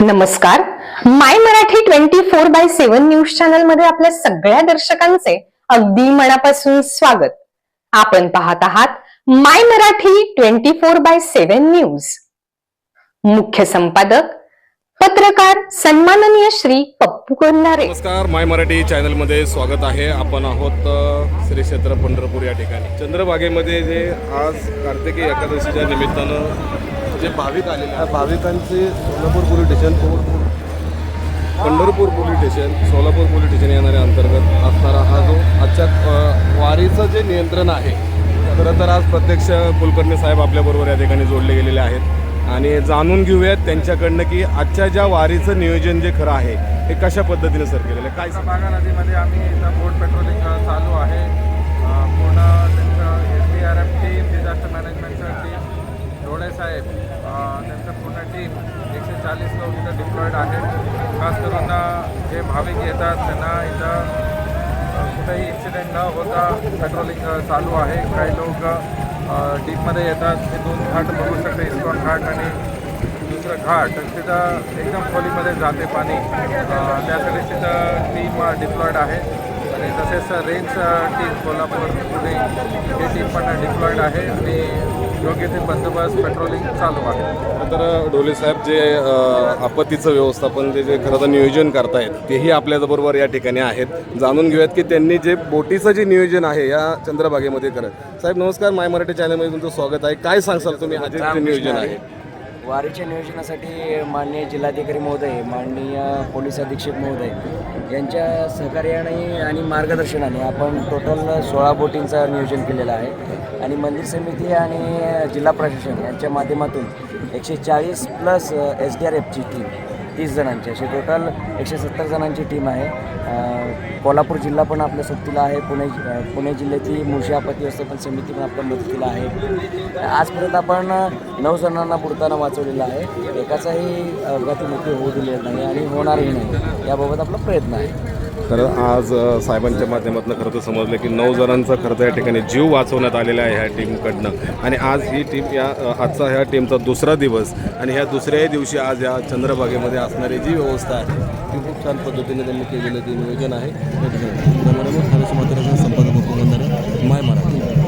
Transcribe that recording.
नमस्कार. My Marathi twenty four by seven news चॅनलमध्ये आपल्या सगळ्या दर्शकांचे अगदी मनापासून स्वागत. आपण पाहत आहात my Marathi twenty four by seven news. मुख्य संपादक पत्रकार सन्माननीय श्री पप्पू कोल्हारे. नमस्कार माय मराठी चॅनलमध्ये स्वागत आहे. आपण आहोत श्री क्षेत्र पंढरपूर या ठिकाणी. चंद्रभागेमध्ये जे आज कार्तिकी एकादशीच्या निमित्तानं जे भाविक आलेले आहेत. भाविकांचे Solapur police station Pandharpur police station Solapur police station येणाऱ्या अंतर्गत असणारा हा जो आजच्या वारीचं जे नियंत्रण आहे खरं तर आज प्रत्यक्ष कुलकर्णी साहेब आपल्याबरोबर या ठिकाणी जोडले गेलेले आहेत. आणि जाणून घेऊयात त्यांच्याकडनं की आजच्या ज्या वारीचं नियोजन जे खरं आहे हे कशा पद्धतीने सर केलेलं आहे? काय बागा नदीमध्ये आम्ही इथं बोट पेट्रोलिंग चालू आहे. पूर्ण त्यांचं S D R F team disaster management साहेब त्यांचं पूर्ण टीम एकशे चाळीस लोक इथं डिप्लॉईड आहेत. खास करून जे भाविक येतात त्यांना इथं कुठेही इन्सिडेंट न होता पेट्रोलिंग चालू आहे. काही लोक डीपमध्ये येतात. ते दोन घाट बघू शकते इस्कॉन घाट आणि दुसरं घाट. तिथं एकदम खोलीमध्ये जाते पाणी. त्यासाठी तिथं टीम डिप्लॉईड आहे. आणि तसेच रेंज टीम कोल्हापूर पुणे हे टीम पण डिप्लॉईड आहे आणि योग्य ते बंदोबस्त पेट्रोलिंग चालू आहे. तर ढोले साहेब जे आपत्तीचं व्यवस्थापन जे जे खरं तर नियोजन करतायत तेही आपल्याबरोबर या ठिकाणी आहेत. जाणून घेऊयात की त्यांनी जे बोटीचं जे नियोजन आहे या चंद्रभागेमध्ये करत साहेब नमस्कार. माय मराठी चॅनलमध्ये तुमचं स्वागत आहे. काय सांगसाल तुम्ही? हा जे नियोजन आहे. वारीच्या नियोजनासाठी माननीय जिल्हाधिकारी महोदय माननीय पोलीस अधीक्षक महोदय यांच्या सहकार्याने आणि मार्गदर्शनाने आपण टोटल सोळा बोटींचं नियोजन केलेलं आहे. आणि मंदिर समिती आणि जिल्हा प्रशासन यांच्या माध्यमातून एकशे चाळीस प्लस एस डी आर एफची टीम तीस जणांची. अशी टोटल एकशे सत्तर जणांची टीम आहे. कोल्हापूर जिल्हा पण आपल्या सोबतीला आहे. पुणे पुणे जिल्ह्याची मुळशी आपत्ती व्यवस्थापन समिती पण आपल्या मदतीला आहे. आजपर्यंत आपण नऊ जणांना बुडताना वाचवलेला आहे. एकाचाही अपघाती मृत्यू होऊ दिलेला नाही आणि होणारही नाही. याबाबत आपला प्रयत्न आहे. खरं आज साहेबांच्या माध्यमातून खरं तर समजलं की नऊ जणांचा खरं या ठिकाणी जीव वाचवण्यात आलेला आहे ह्या टीमकडनं. आणि आज ही टीम या आजचा ह्या टीमचा दुसरा दिवस आणि ह्या दुसऱ्याही दिवशी आज या चंद्रभागेमध्ये असणारी जी व्यवस्था आहे ती खूप छान पद्धतीने त्यांनी केलेलं ते नियोजन आहे. त्यामुळे संपादक माय मराठी.